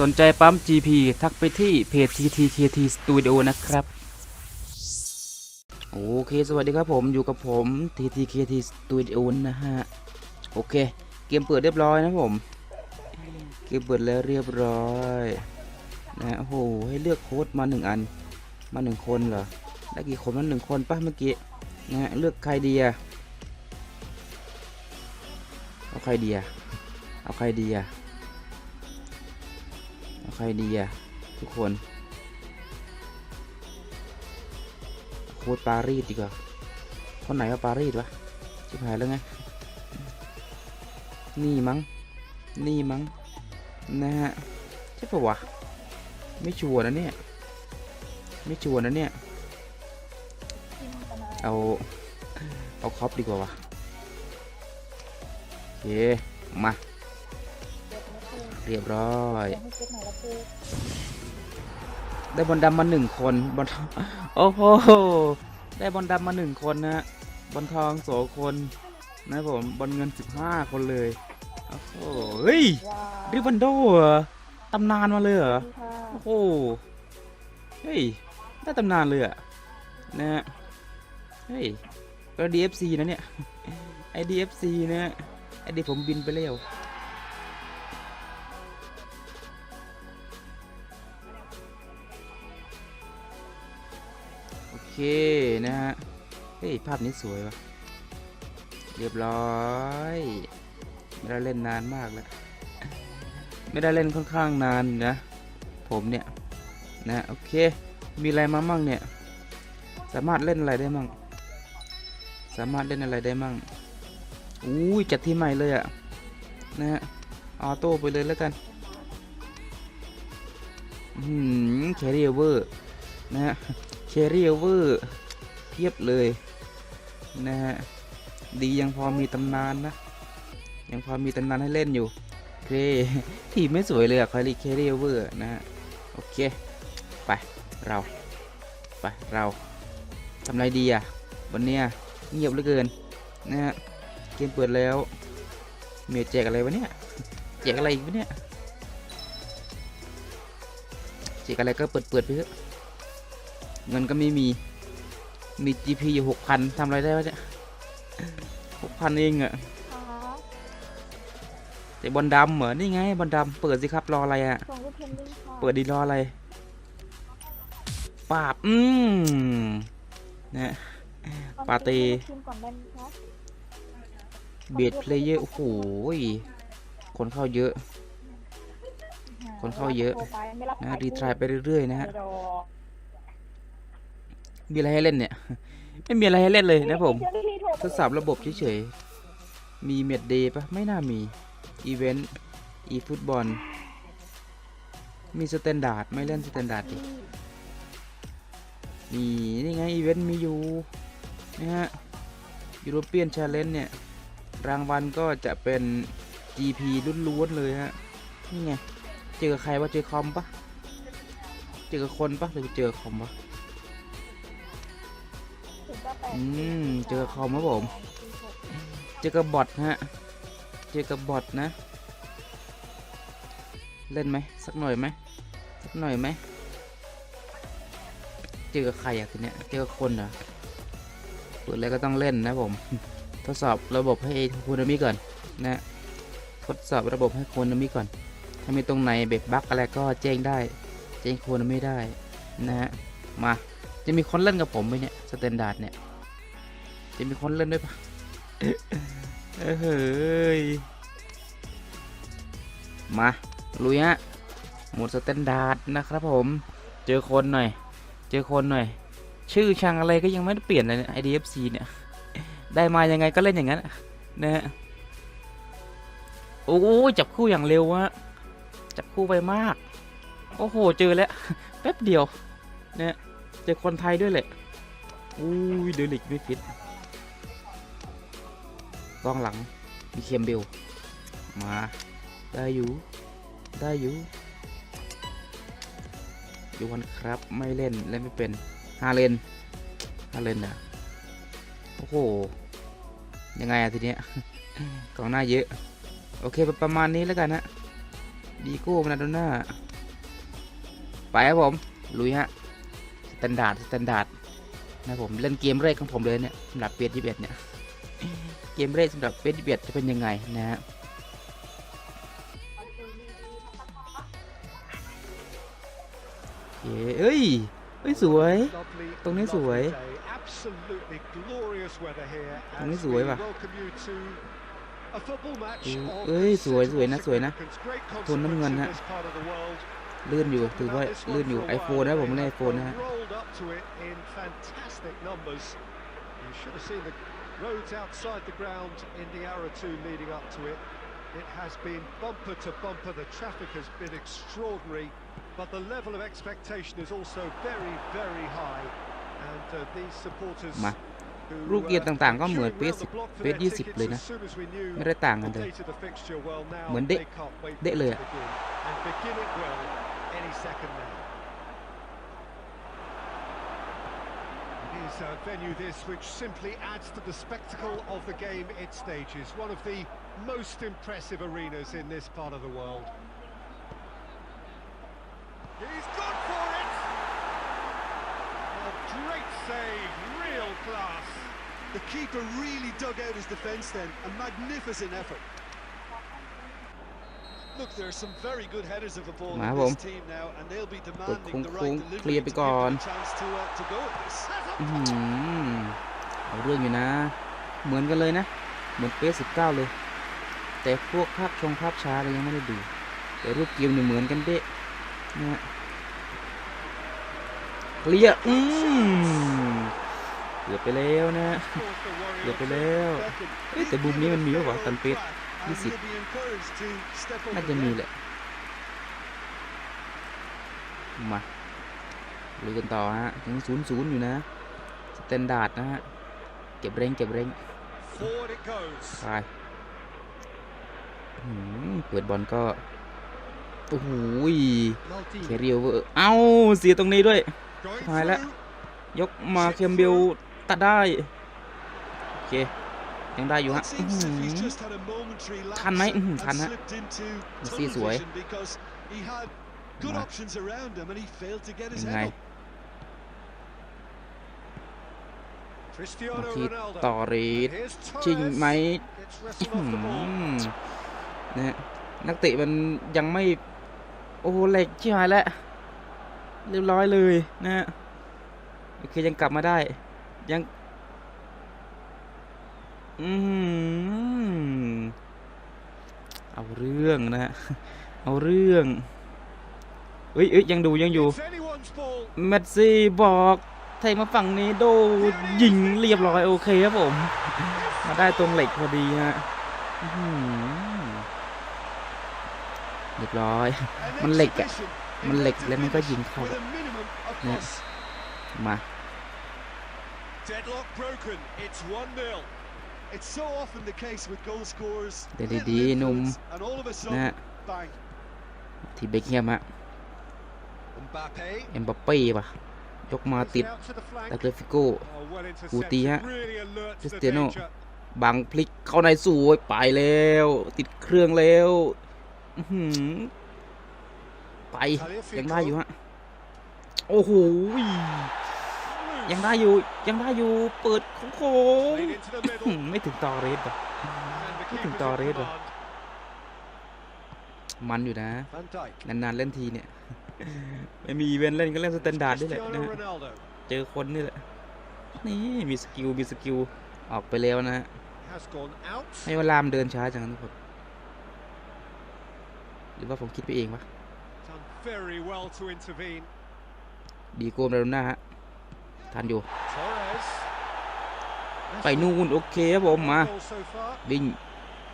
สนใจปั๊ม GP ทักไปที่เพจ TTKT Studio นะครับโอเคสวัสดีครับผมอยู่กับผม TTKT Studio นะฮะ โอเค เกมเปิดเรียบร้อยนะผม เกมเปิดแล้วเรียบร้อยนะฮะโอ้โหให้เลือกโค้ดมาหนึ่งอัน มาหนึ่งคนเหรอได้กี่คนมาหนึ่งคนป่ะเมื่อกี้นะเลือกใครดีอะเอาใครดีอะเอาใครดีอะ ครดีอะทุกคนโค้ดปารีสดีกว่าคนไหนว่าปารีสวะชิบหายแล้วไงนี่มั้งนี่มั้งนะฮะใช่ปะวะไม่ชัวร์นะเนี่ย ไม่ชัวร์นะเนี่ย เอา เอาคอปดีกว่าวะโอเคมา เรียบร้อยได้บอลดำมาหนึ่งคนบอลทองโอ้โหได้บอลดำมาหนึ่งคนนะฮะบอลทองโสคนนะครับผมบอลเงินสิบห้าคนเลยโอ้โหเฮ้ยริบันโดเหรอตำนานมาเลยเหรอโอ้โห เฮ้ย ได้ตำนานเลยอะนะฮะเฮ้ยก็ DFC นะเนี่ย ไอ DFC นะฮะไอเดีผมบินไปแล้ว เคนะฮะ เฮ้ย ภาพนี้สวยวะเรียบร้อย ไม่ได้เล่นนานมากแล้ว ไม่ได้เล่นค่อนข้างนานนะ ผมเนี่ย นะโอเค มีอะไรมามั่งเนี่ย สามารถเล่นอะไรได้มั่ง สามารถเล่นอะไรได้มั่งอุ้ยจัดที่ใหม่เลยอะนะฮะ ออโต้ไปเลยแล้วกันอืมแคริเวอร์นะฮะ แคริเวอร์เพียบเลยนะฮะดียังพอมีตำนานนะ ยังพอมีตำนานให้เล่นอยู่เคทีไม่สวยเลยอะคาริแคริเวอร์นะฮะโอเค ไป เรา ไป เราทำไรดีอะวันเนี้ยเงียบเหลือเกินนะฮะเกมเปิดแล้วเมียแจกอะไรวะเนี่ยแจกอะไรอีกวะเนี่ยแจกอะไรก็เปิดเปิดไปเถอะ เงินก็ไม่มี มี GP อยู่หกพันทำอะไรได้วะเนี่ยหกพันเองอะแต่บอลดำเหรอนี่ไงบอลดำเปิดสิครับรออะไรอะส่งรูปเพนดิ้งค่ะเปิดดีรออะไรปราบอืมนะปาเต้ทีมก่อนได้ไหมคะเบดเพลเยอร์โอ้โหยคนเข้าเยอะ คนเข้าเยอะโทรไปไม่รับนะสายรีทรายไปเรื่อยๆนะฮะไม่รอมีอะไรให้เล่นเนี่ย ไม่มีอะไรให้เล่นเลยนะผมเจ้าหน้าที่โทรทดสอบระบบเฉยๆ มีเมดเดย์ปะไม่น่ามี อีเวนต์ อีฟุตบอล มีสแตนดาร์ดไม่เล่นสแตนดาร์ดดิมีนี่ไงอีเวนต์มีอยู่นะฮะยูโรเปียนชาเลนจ์เนี่ย รางวัลก็จะเป็น GP ล้วนๆเลยฮะ นี่ไง เจอใครวะเจอคอมปะ เจอคนปะหรือเจอคอมวะถึงจะแปด อืมเจอคอมครับผม เจอกับบอทฮะ เจอกับบอทนะ เล่นไหมสักหน่อยไหมสักหน่อยไหม เจอกับใครอะทีเนี้ยเจอกับคนเหรอเปิดอะไรก็ต้องเล่นนะผม ทดสอบระบบให้คุณนมิก่อนนะทดสอบระบบให้คุณนมิก่อน ถ้ามีตรงไหนแบบบั๊กอะไรก็แจ้งได้ แจ้งคุณนมิได้นะฮะ มาจะมีคนเล่นกับผมไหมเนี่ย สแตนดาร์ดเนี่ย จะมีคนเล่นด้วยปะเออเฮ้ย มาลุยฮะหมดสแตนดาร์ดนะครับผม เจอคนหน่อย เจอคนหน่อย ชื่อช่างอะไรก็ยังไม่ได้เปลี่ยนเลยเนี่ย IDFC เนี่ย ได้มายังไงก็เล่นอย่างนั้นอะนะฮะ โอ้ยจับคู่อย่างเร็ววะ จับคู่ไปมาก โอ้โห เจอแล้ว แป๊บเดียว เนี่ย เจอคนไทยด้วยแหละ อุ้ยเดลิกไม่ฟิต กองหลังมีเคมเบลมาได้อยู่ ได้อยู่อยู่วันครับไม่เล่น เล่นไม่เป็นฮาเลนฮาเลนอะโอ้โห ยังไงอะทีเนี้ยกองหน้าเยอะ โอเคประมาณนี้แล้วกันนะดีโก้มาราโดน่าไปครับผม ลุยฮะสแตนดาร์ดสแตนดาร์ดนะผม เล่นเกมแรกของผมเลยเนี่ยสำหรับเปียยี่เบ็ดเนี่ย มแรกสำหรับเปียยี่เบ็ดจะเป็นยังไงนะฮะเอ้ยเอ้ยสวย ตรงนี้สวย ตรงนี้สวยว่ะเอ้ยสวยสวยนะสวยนะทนน้ำเงินฮะลื่นอยู่ถือว่าลื่นอยู่ iPhone นะผมเล่น iPhone นะฮะ You should have seen the roads outside the ground in the hour or two leading up to it. It has been bumper to bumper. The traffic has been extraordinary, but the level of expectation is also very, very high. And uh, these supporters มา who, รูปเกม uh, ต่างๆ ก็เหมือน queuing เป round ส the block for เป their สยี่สิบ tickets เลยนะ as soon as we knew ไม่ได้ต่างกัน the เลย date of the fixture, well, now เหมือนเดะ they can't wait เดะ for it เลย to อะ a uh, venue this which simply adds to the spectacle of the game it stages. One of the most impressive arenas in this part of the world. He's gone for it! A great save, real class. The keeper really dug out his defence then. A magnificent effort. Look, there are some very good headers of the ball มา in ผม this team now, and they'll be กด demanding the โค้ง right ๆเคลีย delivery ร์ไป to give ก่อน them a chance to, uh, to go at this. อื้อหือเอาเรื่องอยู่นะ เหมือนกันเลยนะ เหมือนเปสสิบเก้าเลย แต่พวกภาพชงภาพช้าเลยยังไม่ได้ดู แต่รูปเกมเนี่ยเหมือนกันเด๊ะนะฮะเคลียร์อืมเกือบไปแล้วนะ Scores the Warriors เกือบไปแล้วเอ้ยแต่มุมนี้มันมีปะวะตันเปส And ยี่สิบ he'll be encouraged to step over น่าจะมี there. แหละ มาลุยกันต่อฮะยังศูนย์ศูนย์อยู่นะ สแตนดาร์ดนะฮะ เก็บเร่งเก็บเร่ง Forward it goes. ไปหืมเปิดบอลก็ โอ้โหยเคเรียวเวอร์เอ้า เสียตรงนี้ด้วย Going Hai lạ. through. ยกมาเคมเบลตัดได้ โอเค ยังได้อยู่ฮะ It อื้อ seems หื as if he's อ just had a momentary lapse ทันไหมอื้อหือ and ทันฮะ slipped into มาซี่ tunnel สวย vision because he had good มา options around him and he failed to get his ยังไง head up. Cristiano มาที่ Ronaldo. ต่อเร And ด here's ชิง Torres. ไหม Gets อื้อ wrestled หื off the ball. อนะฮะนักเตะมันยังไม่ โอ้โหเหล็กชิบหายแล้วเรียบร้อยเลยนะฮะโอเคยังกลับมาได้ยัง อืมเอาเรื่องนะฮะเอาเรื่องเอ้ยเอ้ยยังดูยังอยู่ It's anyone's ball. เมสซี่บอกแทงมาฝั่งนี้โดยิงเรียบร้อยโอเคครับผม มาได้ตรงเหล็กพอดีฮะอื้อหือเรียบร้อย An มันเหล็กอะ exhibition มันเหล็ก in แล้วมันก็ยิงเข้า with a minimum of เนี่ย loss. มา เดี๋ยว little ดีๆหนุ่ม influence, and all of a นะ sudden, ฮะ bang. ที่เบคแฮมฮะ Mbappe. เอ็มบัปเป้ป่ะยกมาติด Out to the flank. ตาเกรฟิโก Oh, well intercepted. Utia. Really alert to the Cristiano. danger. บังพลิกเข้าในสวยไปแล้ว ติดเครื่องแล้วอื้อหือไปยังได้อยู่ฮะ โอ้โห ยังได้อยู่ยังได้อยู่เปิดโค้ง Played into the ๆอื้อ middle. หือไม่ถึงตอเรสป่ะมันอยู่นะ นานๆเล่นทีเนี่ย ไม่มีอีเวนต์เล่นก็เล่นสแตนดาร์ดด้วยแหละนะเจอคนนี่แหละ นี่มีสกิลมีสกิลออกไปแล้วนะฮะให้เวลามเดินช้าจังทุกคนหรือว่าผมคิดไปเองวะดีโกมเรโดน่าฮะ ทันอยู่ Torres. ไปนู่นโอเคครับผมมา Goal so far. วิ่ง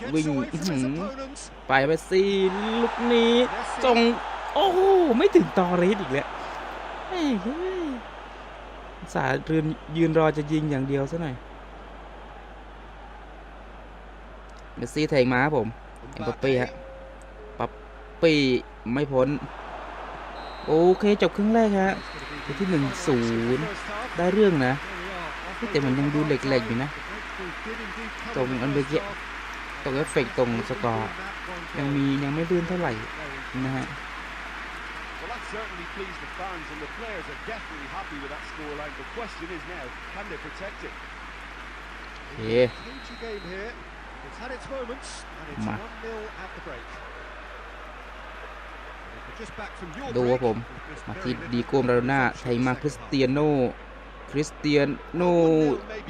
Gets Wing. away from his Mhm. opponents. ไปไปสิลูกนี้ Messi. จงโอ้โหไม่ถึงตอเรสอีกแล้วแม่งเฮ้ยสายืนยืนรอจะยิงอย่างเดียวซะหน่อยเมสซี่แทงมาครับผมเอ็มบัปเป้ฮะปัปปี้ไม่พ้น โอเคจบครึ่งแรกฮะ ที่ที่หนึ่งศูนย์ First half. ได้เรื่องนะ There we are. เฮ้ยแต่มันยังดูเหล็กๆอยู่นะ The breakthrough did indeed come ตรง in the อันเมื่อ first กี้ half. ตรงเอฟเฟกต์ตรงสกอร์ยังมียังไม่ลื่นเท่าไหร่ Very นะฮะ Well, that certainly pleased the fans, and the players are definitely happy with that scoreline. The question is now, can they protect it? โอเค Cagey game here. It's had its moments, and it's Ma. 1-0 at the break. ดูครับผมมาที่ดีโกมราโดน่าไทยมาคริสเตียโนคริสเตียโน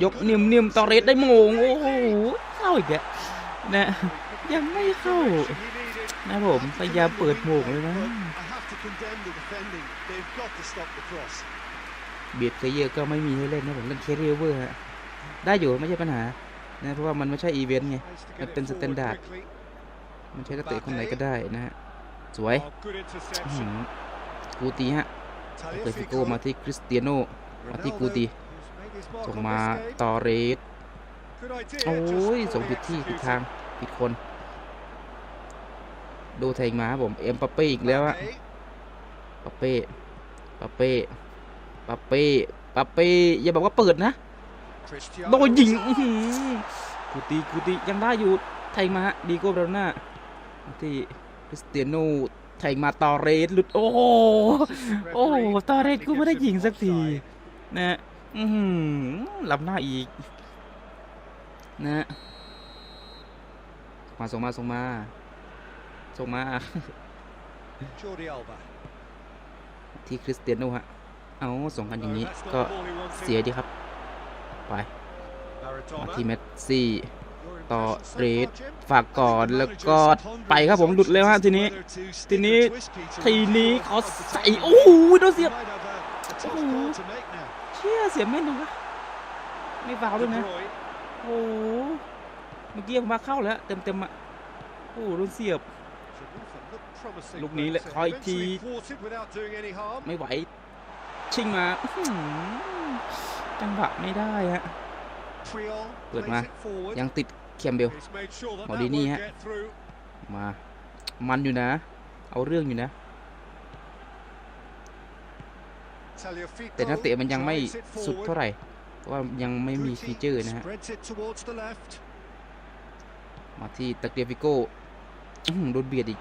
ยกเนิ่มๆตอเรสได้มงโอ้โหเข้าอีกแล้วนะยังไม่เข้านะผมพยายามเปิดโมงเลยนะเบียดเพลเยอร์ก็ไม่มีให้เล่นนะผมเล่นเคเรียเวอร์ฮะได้อยู่ไม่ใช่ปัญหานะเพราะว่ามันไม่ใช่อีเวนต์ไง Tries to get Nó it tên forward standard. quickly. มันใช้นักเตะคนไหนก็ได้นะฮะ สวยกูตีฮะเปิดฟิโก้มาที่คริสเตียโนมาที่กูตีส่งมาตอเรสโอ้ยส่งผิดที่ผิดทางผิดคน ดูแทงมาครับผมเอ็มปาเป้อีกแล้วอะปาเป้ปาเป้ปาเป้ปาเป้อย่าบอกว่าเปิดนะโดนยิงกูตีกูตียังได้อยู่แทงมาฮะดีโก้บราโน่าที่ ริสเตียโนแทงมาตอเรสหลุดโอ้โหโอ้โห Referee ตอเรสกูไม่ได้ยิงสักที offside. นะฮะอือหือล้ำหน้าอีกนะฮะมาส่งมาส่งมาส่งมา Jordi Alba. ที่คริสเตียโนฮะเอาส่งกันอย่างนี้ No, that's not ก็ the ball he wanted. เสียดีครับ ไปมา Maradona. ที่เมสซี่ Your ต่อเร far, ดฝากก่อนแล้วก็ไปครับผมหลุดเลยฮะทีนี้ ทีนี้ทีนี้เขาใส่โอ้โหโดนเสียบ Might have a, a tough Ooh. call to make now. เชี่ยเสียบแม่นตรงนะไม่ฟาวด้วยนะโอ้โหเมื่อกี้ผมมาเข้าแล้วเต็มเต็มอะโอ้โหโดนเสียบลูกนี้แหละ but, uh, ขออีกทีไม่ไหวชิงมาจังหวะไม่ได้ฮะ เปิด plays มา it forward. ยังติดเคียมเบล He's made sure that that Maldini won't ฮะ get through. มา มันอยู่นะ เอาเรื่องอยู่นะ Tagliafico แต่นักเตะมันยังไม่ drives it สุด forward. เท่าไหร่ เพราะว่ายังไม่มี Guti ฟีเจอร์นะฮะ spreads it towards the left. มาที่ตะเกียฟิโก้อื้อหือโดนเบียดอีก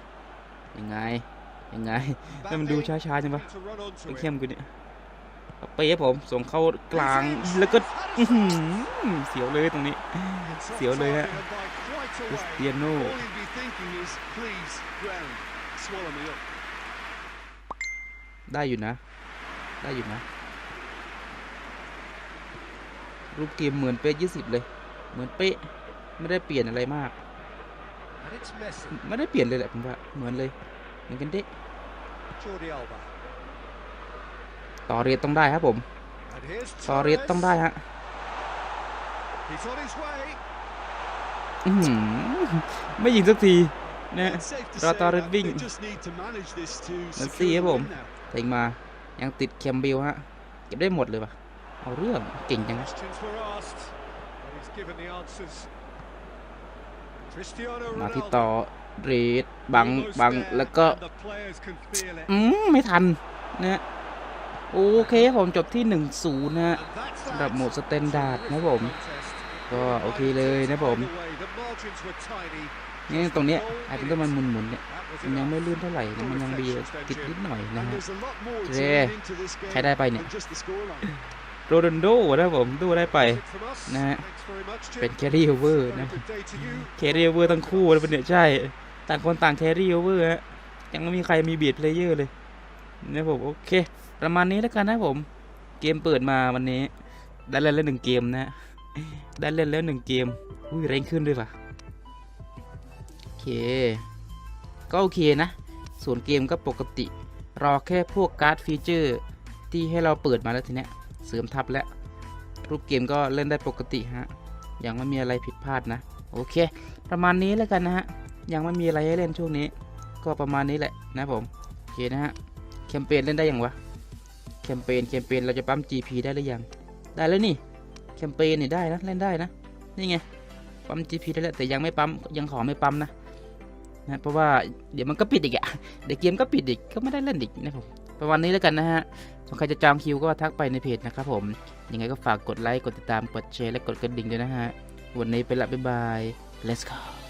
ยิงโอ้โหถ้ายิงเลยก็ไม่เข้าอีกแหละ It's rather เฮ้ wavering. ยเฮ้ย Another example very of good. how comfortable this team is Yeah. on the break. Hoists it forward. จะเดียวบาฮะเบคแฮม Beckham. เทมาที่คริสเตียโน Jordi Deal back. Alba. ยังไง ยังไงแล้วมัน Mbappe ดูช้าๆจังปะ to run onto เบค it. แฮมกูเนี่ยเอาเป๊ะผมส่งเข้ากลางแล้วก็อื้อหือเสียวเลยตรงนี้ It's off เสียวเลยฮะ target and by quite a คริส way. เตียโน All he'd be thinking is, please, ground, swallow me up. ได้อยู่นะ ได้อยู่นะ รูปเกมเหมือนเป๊ะยี่สิบเลย เหมือนเป๊ะ ไม่ได้เปลี่ยนอะไรมาก And it's Messi. ไม่ได้เปลี่ยนเลยแหละผมว่าเหมือนเลยเหมือนกันเด๊ะ Jordi Alba. ต่อเรียนต้องได้ครับผม And here's ต่อเรียน Torres. ต้องได้ฮะ He's on his way. อื้อหือไม่ยิงสักทีนะ It's safe to Rata say Red that Wing. they just need to manage this to Let's secure see the ครับผม win now. เต็งมายังติดแคมเบลฮะเก็บได้หมดเลยปะเอาเรื่องเก่งจัง มาที่ Ronaldo. ต่อเรดบัง Almost บัง there, แล้วก็ and the players can feel it. อืม ไม่ทันนะฮะโอเคครับผมจบที่ 1-0 นะฮะ And that's สำหรับ that. โหมดสแตนดาร์ดนะครับผม Contest. ก็โอเคเลยนะผม By the way, the margins were tiny. นี่ตรงเนี้ยอาจจะต้องมันหมุนๆเนี่ย That was มันยัง enough. ไม่ลื่นเท่าไหร่นะมันยังเบียดติดนิดหน่อยนะ And ฮะ there's a lot more to Yeah. read into this ใคร game ได้ไปเนี่ย than just the scoreline. โรนัลโดนะครับผมดูได้ไป That's it from us. นะฮะ Thanks very much, Jim. เป็นแครี่โอเวอร์ Very นะ good day to you. แครี่โอเวอร์ทั้งคู่เลยเป็นเนี่ยใช่ ต่างคนต่างแครี่โอเวอร์ฮะยังไม่มีใครมีเบียดเพลเยอร์เลยนะผมโอเคประมาณนี้แล้วกันนะผม เกมเปิดมาวันนี้ ได้เล่นแล้วหนึ่งเกมนะได้เล่นแล้วหนึ่งเกมอุ้ยแรงขึ้นด้วยป่ะโอเค ก็โอเคนะ ส่วนเกมก็ปกติ รอแค่พวกการ์ดฟีเจอร์ที่ให้เราเปิดมาแล้วทีเนี้ย เสริมทับแล้วรูปเกมก็เล่นได้ปกติฮะยังไม่มีอะไรผิดพลาดนะ โอเค ประมาณนี้แล้วกันนะฮะยังไม่มีอะไรให้เล่นช่วงนี้ ก็ประมาณนี้แหละนะผมโอเคนะฮะแคมเปญเล่นได้ยังวะแคมเปญแคมเปญเราจะปั๊ม GP ได้หรือยัง ได้แล้วนี่แคมเปญนี่ได้นะเล่นได้นะนี่ไงปั๊ม GP ได้แล้วแต่ยังไม่ปั๊มยังขอไม่ปั๊มนะนะเพราะว่าเดี๋ยวมันก็ปิดอีกอะเดี๋ยวเกมก็ปิดอีกก็ไม่ได้เล่นอีกนะผมประมาณนี้แล้วกันนะฮะ ส่วนใครจะจองคิวก็ทักไปในเพจนะครับผม ยังไงก็ฝากกดไลค์ กดติดตาม กดแชร์ และกดกระดิ่งด้วยนะฮะ วันนี้ไปละบ๊ายบาย let's go